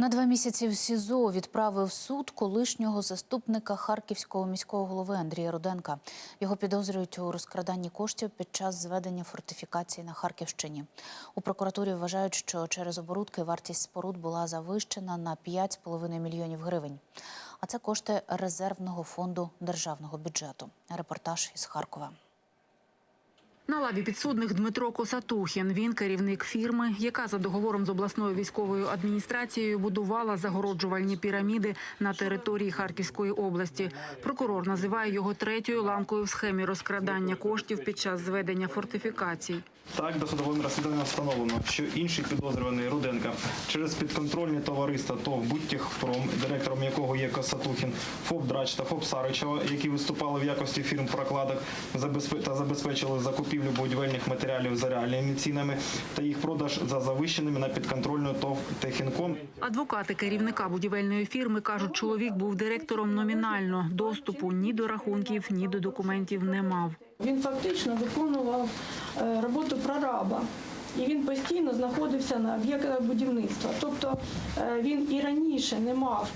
На два місяці в СІЗО відправив суд колишнього заступника харківського міського голови Андрія Руденка. Його підозрюють у розкраданні коштів під час зведення фортифікації на Харківщині. У прокуратурі вважають, що через оборудки вартість споруд була завищена на 5,5 мільйонів гривень. А це кошти резервного фонду державного бюджету. Репортаж із Харкова. На лаві підсудних Дмитро Косатухін. Він керівник фірми, яка за договором з обласною військовою адміністрацією будувала загороджувальні піраміди на території Харківської області. Прокурор називає його третьою ланкою в схемі розкрадання коштів під час зведення фортифікацій. Так, досудовим розслідуванням встановлено, що інший підозрюваний Руденка через підконтрольні товариства ТОВ «Будтехпром», директором якого є Косатухін, ФОП Драч та ФОП Саричева, які виступали в якості фірм прокладок та забезпечили закупівлю будівельних матеріалів за реальними цінами та їх продаж за завищеними на підконтрольну ТОВ «Техінком». Адвокати керівника будівельної фірми кажуть, чоловік був директором номінально. Доступу ні до рахунків, ні до документів не мав. Він фактично виконував е, роботу прораба. І він постійно знаходився на об'єктах будівництва. Тобто е, він і раніше не мав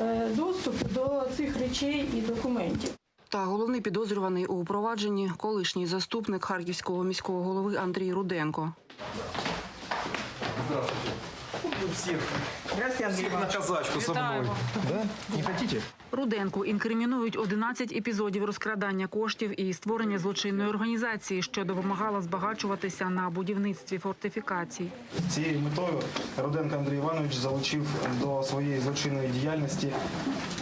е, доступу до цих речей і документів. Та головний підозрюваний у провадженні колишній заступник харківського міського голови Андрій Руденко. Всех на казачку со мной. Да? Не хотите? Руденку інкримінують 11 епізодів розкрадання коштів і створення злочинної організації, що допомагала збагачуватися на будівництві фортифікацій. Цією метою Руденко Андрій Іванович залучив до своєї злочинної діяльності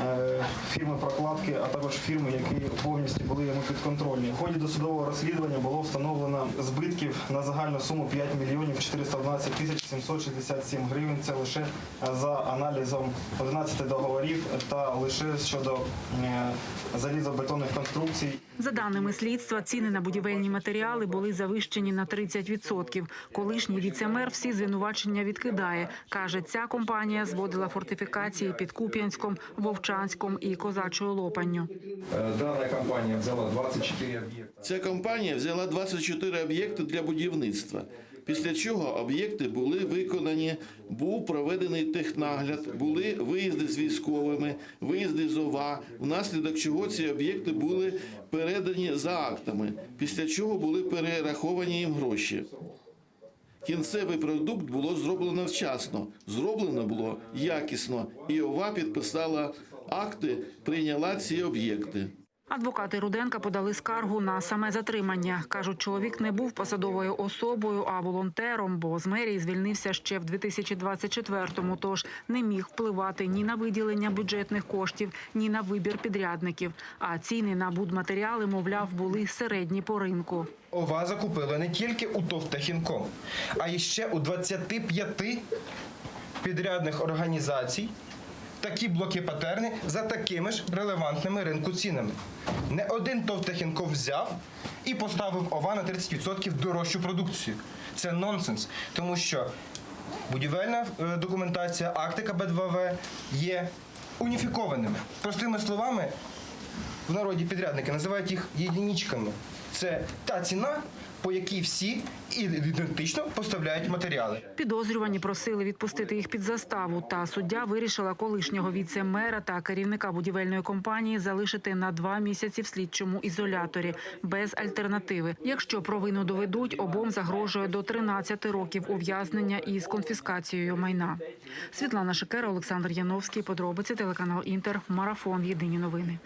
е, фірми прокладки, а також фірми, які повністю були йому підконтрольні. В ході досудового розслідування було встановлено збитків на загальну суму 5 мільйонів 412 тисяч 767 гривень. Це лише за аналізом 11 договорів та лише щодо е, залізобетонних конструкцій. За даними слідства, ціни на будівельні матеріали були завищені на 30%. Колишній віцемер всі звинувачення відкидає. Каже, ця компанія зводила фортифікації під Куп'янськом, Вовчанськом і Козачою Лопанню. Э, Данная компания взяла 24 объекта. Ця компанія взяла 24 об'єкти для будівництва. Після чого об'єкти були виконані, був проведений технагляд, були виїзди з військовими, виїзди з ОВА, внаслідок чого ці об'єкти були передані за актами, після чого були перераховані їм гроші. Кінцевий продукт було зроблено вчасно, зроблено було якісно, і ОВА підписала акти, прийняла ці об'єкти. Адвокати Руденка подали скаргу на саме затримання. Кажуть, чоловік не був посадовою особою, а волонтером, бо з мерії звільнився ще в 2024-му, тож не міг впливати ні на виділення бюджетних коштів, ні на вибір підрядників. А ціни на будматеріали, мовляв, були середні по ринку. ОВА закупила не тільки у ТОВ «Техінком», а й ще у 25 підрядних організацій такі блоки патерни за такими ж релевантними ринку цінами. Не один ТОВ «Техінком» взяв і поставив ОВА на 30% дорожчу продукцію. Це нонсенс, тому що будівельна е, документація, акти КБ2В є уніфікованими. Простими словами, в народі підрядники називають їх єдиничками. Це та ціна, по якій всі ідентично поставляють матеріали. Підозрювані просили відпустити їх під заставу. Та суддя вирішила колишнього віце-мера та керівника будівельної компанії залишити на два місяці в слідчому ізоляторі без альтернативи. Якщо провину доведуть, обом загрожує до 13 років ув'язнення із конфіскацією майна. Світлана Шикера, Олександр Яновський. Подробиці телеканал Інтер. Марафон. Єдині новини.